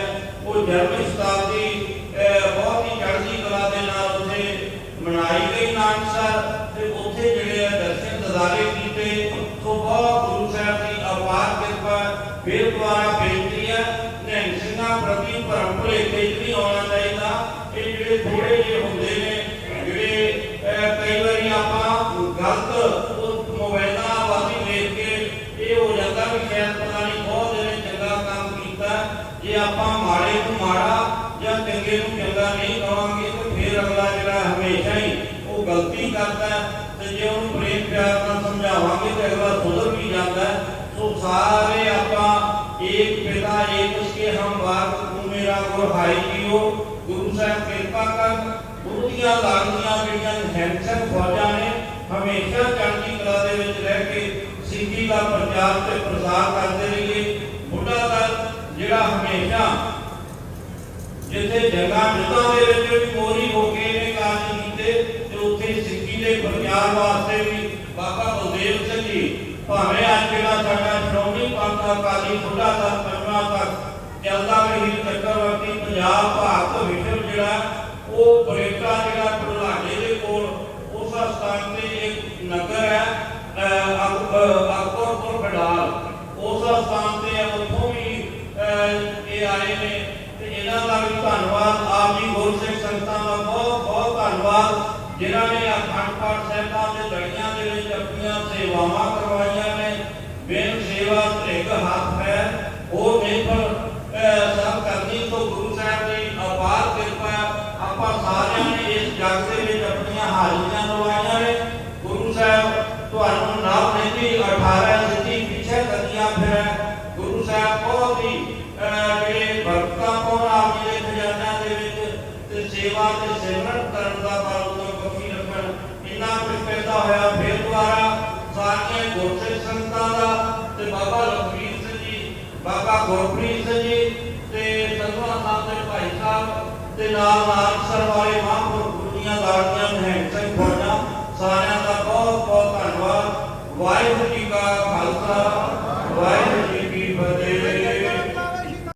ਉਹ ਜਨਮ ਸ਼ਤਾਬਦੀ ਬਹੁਤ ਹੀ ਚੜ੍ਹਦੀ ਕਲਾ ਦੇ ਨਾਲ ਉੱਥੇ ਮਨਾਈ ਗਈ ਨਾਨਕਸਰ ਤੇ ਉੱਥੇ ਜਿਹੜੇ ਆ ਦਰਸ਼ਨ ਦਜ਼ਾਰੇ ਕੀਤੇ। ਸੋ ਬਹੁਤ ਗੁਰੂ ਸਾਹਿਬ ਦੀ ਅਪਾਰ ਕਿਰਪਾ, ਫਿਰ ਦੁਆਰਾ ਬੇਨਤੀ ਹੈ ਨਿਹੰਗ ਸਿੰਘਾਂ ਪ੍ਰਤੀ ਭਰਮ ਭੁਲੇਖੇ ਨਹੀਂ ਆਉਣਾ ਚਾਹੀਦਾ। ਇਹ ਜਿਹੜੇ ਥੋੜੇ ਜਿਹੇ ਹੁੰਦੇ ਨੇ, ਜਿਹੜੇ ਕਈ ਵਾਰੀ ਆਪਾਂ ਗਲਤ ਉਹ ਮੋਬਾਈਲਾਂ ਵਾਲੀ ਵੇਖ ਕੇ ਇਹ ਹੋ ਜਾਂਦਾ ਵੀ ਸ਼ਾਇਦ ਪਤਾ ਨਹੀਂ ਬਹੁਤ ਇਹਨੇ ਚੰਗਾ ਕੰਮ ਕੀਤਾ ਜੇ ਆਪਾਂ ਮਾੜੇ ਨੂੰ ਮਾੜਾ ਜਾਂ ਚੰਗੇ ਨੂੰ ਚੰਗਾ ਨਹੀਂ ਕਹਾਂਗੇ ਤਾਂ ਫਿਰ ਅਗਲਾ ਜਿਹੜਾ ਹਮੇਸ਼ਾ ਹੀ ਉਹ ਗਲਤੀ ਕਰਦਾ ਹੈ ਤੇ ਜੇ ਉਹਨੂੰ ਪ੍ਰੇਮ ਪਿਆਰ ਨਾਲ ਸਮਝਾਵਾਂਗੇ ਤੇ ਅਗਲਾ ਸੁਧਰ ਵੀ ਜਾਂਦਾ ਹੈ। ਸੋ ਸਾਰੇ ਆਪਾਂ ਏਕ ਪਿਤਾ, ਏਕ ਉਸਕੇ ਹਮ ਬਾਤ ਤੂੰ ਮੇਰਾ ਗੁਰ ਹਾਈ ਜੀਓ ਗੁਰੂ ਸਾਹਿਬ ਕਿਰਪਾ ਕਰ। ਗੁਰੂ ਦੀਆਂ ਲਾਗੀਆਂ ਜਿਹੜੀਆਂ ਹੈਂਸਨ ਫੌਜਾਂ ਨੇ, ਹਮੇਸ਼ਾ ਚੜ੍ਹਦੀ ਕਲਾ ਦੇ ਵਿੱਚ ਰਹਿ ਕੇ ਸਿੱਖੀ ਦਾ ਪ੍ਰਚਾਰ ਤੇ ਪ੍ਰਸਾਰ ਕਰਦੇ ਰਹੀਏ। ਬੁੱਢਾ ਦਲ ਜਿਹੜਾ ਹਮੇਸ਼ਾ ਜਿੱਥੇ ਜੰਗਾਂ ਯੁੱਧਾਂ ਦੇ ਵਿੱਚ ਵੀ ਮੋਰੀ ਹੋ ਕੇ ਨੇ ਕਾਰਜ ਕੀਤੇ ਤੇ ਉੱਥੇ ਸਿੱਖੀ ਦੇ ਪ੍ਰਚਾਰ ਵਾਸਤੇ ਵੀ ਬਾਬਾ ਬਲਦੇਵ ਸਿੰਘ ਜੀ, ਭਾਵੇਂ ਅੱਜ ਜਿਹੜਾ ਸਾਡਾ ਸ਼੍ਰੋਮਣੀ ਪੰਥ ਅਕਾਲੀ ਬੁੱਢਾ ਦਲ ਪੰਜਵਾਂ ਤੱਕ ਚੱਲਦਾ ਰਹੀ ਚੱਕਰਵਰਤੀ ਪੰਜਾਬ ਭਾਰਤ ਵਿਸ਼ਵ ਜਿਹੜਾ ਉਹ ਬਰੇਟਾ ਜਿਹੜਾ ਬੁਢਲਾਡੇ ਦੇ ਕੋਲ, ਉਸ ਸਥਾਨ ਤੇ ਇੱਕ ਨਗਰ ਹੈ ਅਕਬਰਪੁਰ ਬਡਾਲ ਉਸ ਸਥਾਨ ਤੇ ਉੱਥੋਂ ਵੀ ਇਹ ਆਏ ਨੇ ਤੇ ਇਹਨਾਂ ਦਾ ਵੀ ਧੰਨਵਾਦ, ਆਪ ਜੀ ਗੁਰਸਿੱਖ ਸੰਗਤਾਂ ਦਾ ਬਹੁਤ ਬਹੁਤ ਧੰਨਵਾਦ। ਜਿਨ੍ਹਾਂ ਨੇ ਅਖੰਡ ਪਾਠ ਸਾਹਿਬਾਂ ਦੇ ਲੜੀਆਂ ਦੇ ਵਿੱਚ ਆਪਣੀਆਂ ਸੇਵਾਵਾਂ ਕਰਵਾਈਆਂ ਨੇ ਬਿਨ ਸੇਵਾ ਤ੍ਰਿਗ ਹੱਥ ਹੈ ਉਹ ਨਿਰਭਰ ਅਹ, ਸਭ ਕਰਨੀ ਤੋਂ ਗੁਰਪ੍ਰੀਤ ਸਿੰਘ ਜੀ ਤੇ ਸੰਗਵਾਂ ਸਾਹਿਬ ਦੇ ਭਾਈ ਸਾਹਿਬ ਤੇ ਨਾਲ ਨਾਨਕਸਰ ਵਾਲੇ ਮਹਾਂਪੁਰਖ ਗੁਰੂ ਦੀਆਂ ਲਾੜੀਆਂ ਸਿੰਘ ਫੌਜਾਂ ਸਾਰਿਆਂ ਦਾ ਬਹੁਤ ਬਹੁਤ ਧੰਨਵਾਦ। ਵਾਹਿਗੁਰੂ ਜੀ ਕਾ ਖਾਲਸਾ, ਵਾਹਿਗੁਰੂ